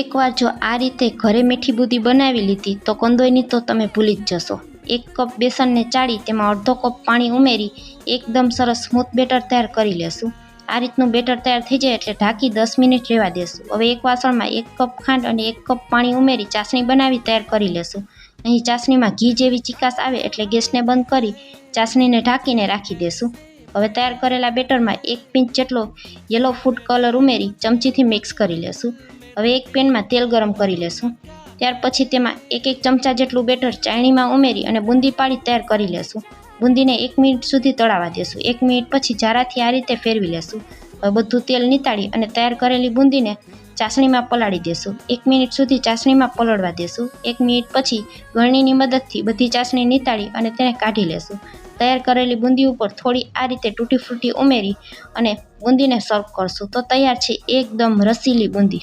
એકવાર જો આ રીતે ઘરે મીઠી બુદી બનાવી લીધી, તો કંદોઈની તો તમે ભૂલી જ જશો. એક કપ બેસનને ચાળી, તેમાં અડધો કપ પાણી ઉમેરી, એકદમ સરસ સ્મૂથ બેટર તૈયાર કરી લેશું. આ રીતનું બેટર તૈયાર થઈ જાય એટલે ઢાંકી દસ મિનિટ રહેવા દેશું. હવે એક વાસણમાં એક કપ ખાંડ અને એક કપ પાણી ઉમેરી ચાસણી બનાવી તૈયાર કરી લેશું. અહીં ચાસણીમાં ઘી જેવી ચિકાસ આવે એટલે ગેસને બંધ કરી ચાસણીને ઢાંકીને રાખી દેશું. હવે તૈયાર કરેલા બેટરમાં એક પિંચ જેટલો યલો ફૂડ કલર ઉમેરી ચમચીથી મિક્સ કરી લેશું. હવે એક પેનમાં તેલ ગરમ કરી લેશું. ત્યાર પછી તેમાં એક એક ચમચા જેટલું બેટર ચાયણીમાં ઉમેરી અને બુંદી પાડી તૈયાર કરી લેશું. બુંદીને એક મિનિટ સુધી તળાવા દેશું. એક મિનિટ પછી જારાથી આ રીતે ફેરવી લેશું. હવે બધું તેલ નીતાળી અને તૈયાર કરેલી બુંદીને ચાસણીમાં પલાળી દેશું. એક મિનિટ સુધી ચાસણીમાં પલળવા દેશું. એક મિનિટ પછી ગળણીની મદદથી બધી ચાસણી નીતાળી અને તેને કાઢી લેશું. તૈયાર કરેલી બુંદી ઉપર થોડી આ રીતે તૂટી ફ્રૂટી ઉમેરી અને બુંદીને સર્વ કરશું. તો તૈયાર છે એકદમ રસીલી બુંદી.